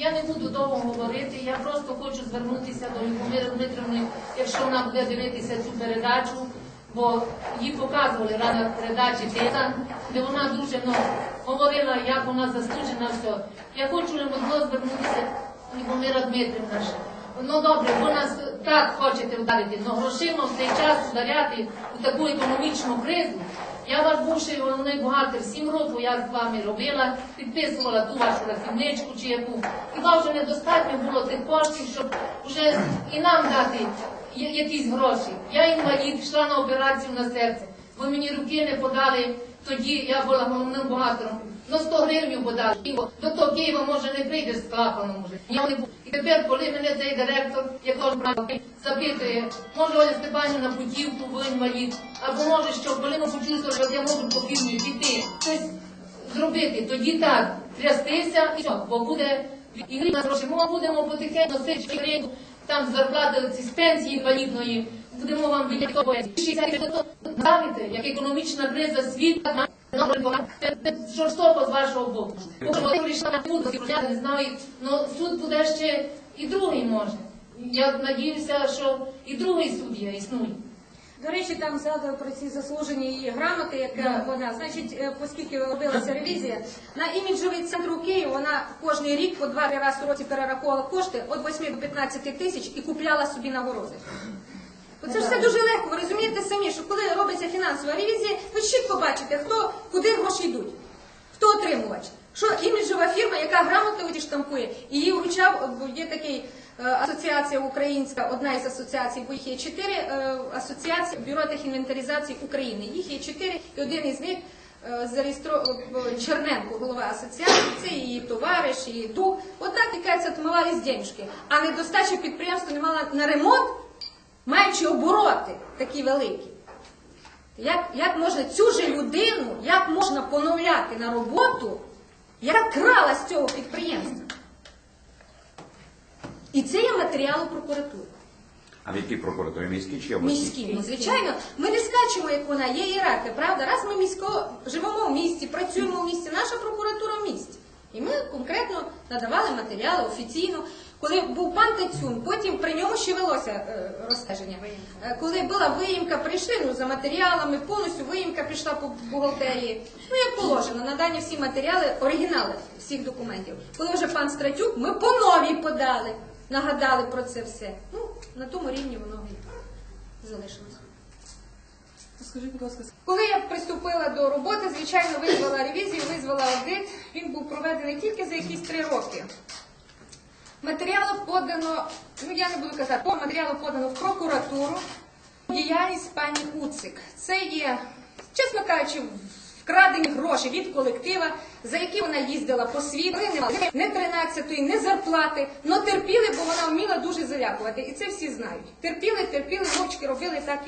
Я не буду довго говорити, я просто хочу звернутися до Любомири Дмитрівни, якщо вона буде дивитися цю передачу, бо їй показували рада передачі Тета, де вона дуже ну, говорила, як вона заслужена все. Я хочу можливо звернутися Любомира Дмитрівна. Ну добре, ви нас так хочете вдарити, але грошима в цей час вдаряти у таку економічну кризу. Я ваш бувший головний бухгалтер, сім років я з вами робила, підписувала ту вашу рахівничку чи яку. Хіба вже недостатньо було тих коштів, щоб вже і нам дати якісь гроші. Я інвалід, йшла на операцію на серце. Ви мені руки не подали, тоді я була головним бухгалтером. Ну 100 гривень подали. До того Києва може не прийдеш з клапаном. Я буду. І тепер, коли мене цей директор, як теж брав, запитує, може Оля Степанівна путівку, ви інвалід, або може що, коли ми почули, що я можу по фірмі піти, щось зробити, тоді так, трястися і що, бо буде і гривня гроші. Ми будемо потихеньку носити там зарплати ці пенсії інвалідної, будемо вам виділяти 60 Знаєте, як економічна криза світ, це жорстоко з вашого боку. Коли на я не знаю, але суд буде ще і другий може. Я надіюся, що і другий суддя існує. До речі, там згадую про ці заслужені її грамоти, яка вона, значить, е, оскільки робилася ревізія, на іміджовий центр у Києві вона кожний рік по два-три рази в році перераховувала кошти від 8 до 15 тисяч і купляла собі нагороди. Оце ж все дуже легко. Ви розумієте самі, що коли робиться фінансова ревізія, ви чітко бачите, хто куди гроші йдуть, хто отримувач. Що іміджова фірма, яка грамотно оті штампує, і її вручав, бо є такий е, асоціація українська, одна із асоціацій, бо їх є чотири е, асоціації бюро техінвентаризації України. Їх є чотири, і один із них е, зареєстрований Черненко, голова асоціації, це її товариш, її друг. Одна тикається отмивались денежки, а недостача підприємства не мала на ремонт, маючи обороти такі великі. Як, як можна цю же людину, як можна поновляти на роботу, яка крала з цього підприємства? І це є матеріал прокуратури. А в якій прокуратурі міській чи обласній? Міські. Ну, звичайно, ми не скачемо, як вона, є ієрархія, правда? Раз ми місько живемо в місті, працюємо в місті, наша прокуратура в місті. І ми конкретно надавали матеріали офіційно. Коли був пан Тацюн, потім при ньому ще велося е, розстеження. Е, Коли була виїмка, прийшли ну, за матеріалами, повністю виїмка пішла по бухгалтерії. Ну, як положено, надані всі матеріали, оригінали всіх документів. Коли вже пан Стратюк, ми по новій подали, нагадали про це все. Ну, на тому рівні воно і залишилось. Скажіть, будь ласка, Коли я приступила до роботи, звичайно, визвала ревізію, визвала аудит. Він був проведений тільки за якісь три роки. Матеріалу подано, ну я не буду казати, по матеріалу подано в прокуратуру. Діяльність пані Куцик. Це є, чесно кажучи, вкрадені гроші від колектива, за які вона їздила по світу, не мала не 13-ї, не зарплати, але терпіли, бо вона вміла дуже залякувати. І це всі знають. Терпіли, терпіли, мовчки робили так і